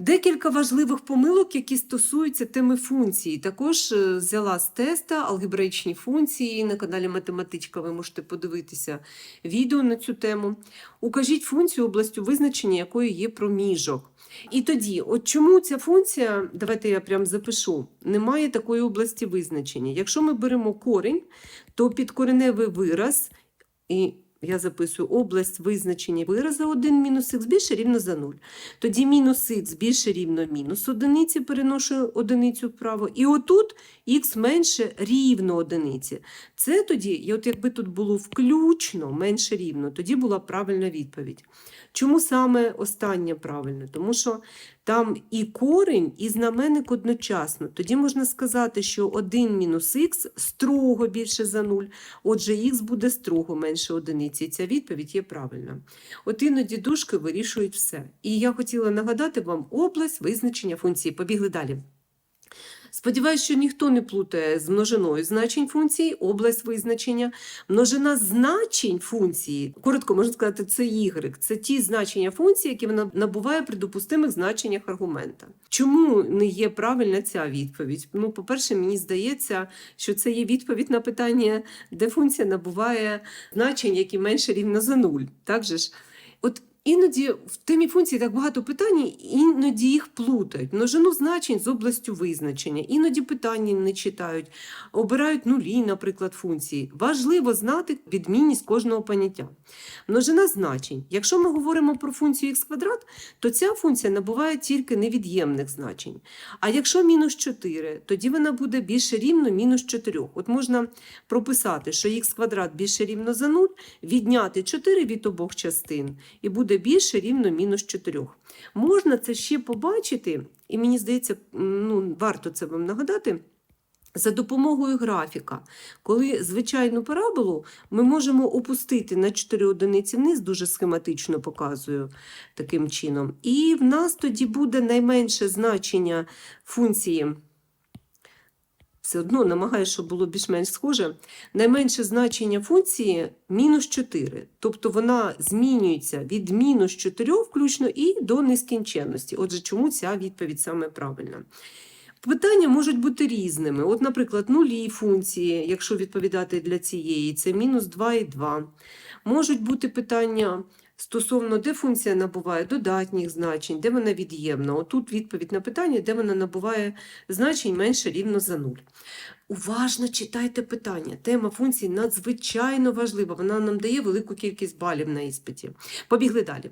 Декілька важливих помилок, які стосуються теми функції. Також е, взяла з теста алгебраїчні функції на каналі Математичка. Ви можете подивитися відео на цю тему. Укажіть функцію областю визначення, якої є проміжок. І тоді, от чому ця функція, давайте я прям запишу, немає такої області визначення. Якщо ми беремо корінь, то підкореневий вираз, і я записую область визначення вираза 1 мінус х більше рівно за 0. Тоді мінус х більше рівно мінус одиниці, переношу одиницю вправо. І отут х менше рівно одиниці. Це тоді, от якби тут було включно менше рівно, тоді була правильна відповідь. Чому саме останнє правильне? Тому що там і корінь, і знаменник одночасно. Тоді можна сказати, що 1 мінус х строго більше за 0, отже, х буде строго менше одиниці. І ця відповідь є правильна. От іноді дужки вирішують все. І я хотіла нагадати вам область визначення функції. Побігли далі. Сподіваюсь, що ніхто не плутає з множиною значень функції, область визначення. Множина значень функції, коротко можна сказати, це y. Це ті значення функції, які вона набуває при допустимих значеннях аргумента. Чому не є правильна ця відповідь? Ну, по-перше, мені здається, що це є відповідь на питання, де функція набуває значень, які менше рівно за нуль. Так же ж? От Іноді в темі функції так багато питань, іноді їх плутають. Множину значень з областю визначення, іноді питання не читають, обирають нулі, наприклад, функції. Важливо знати відмінність кожного поняття. Множина значень. Якщо ми говоримо про функцію х квадрат, то ця функція набуває тільки невід'ємних значень. А якщо мінус 4, тоді вона буде більше рівно мінус 4. От можна прописати, що х квадрат більше рівно за 0, відняти 4 від обох частин, і буде більше рівно мінус 4. Можна це ще побачити, і мені здається, ну, варто це вам нагадати. За допомогою графіка, коли звичайну параболу ми можемо опустити на 4 одиниці вниз, дуже схематично показую таким чином. І в нас тоді буде найменше значення функції. Все одно намагаюся, щоб було більш-менш схоже. Найменше значення функції мінус 4. Тобто вона змінюється від мінус 4 включно і до нескінченності. Отже, чому ця відповідь саме правильна? Питання можуть бути різними. От, наприклад, нулі функції, якщо відповідати для цієї, це мінус 2 і 2. Можуть бути питання стосовно, де функція набуває додатніх значень, де вона від'ємна. Отут відповідь на питання, де вона набуває значень менше рівно за 0. Уважно читайте питання. Тема функції надзвичайно важлива. Вона нам дає велику кількість балів на іспиті. Побігли далі.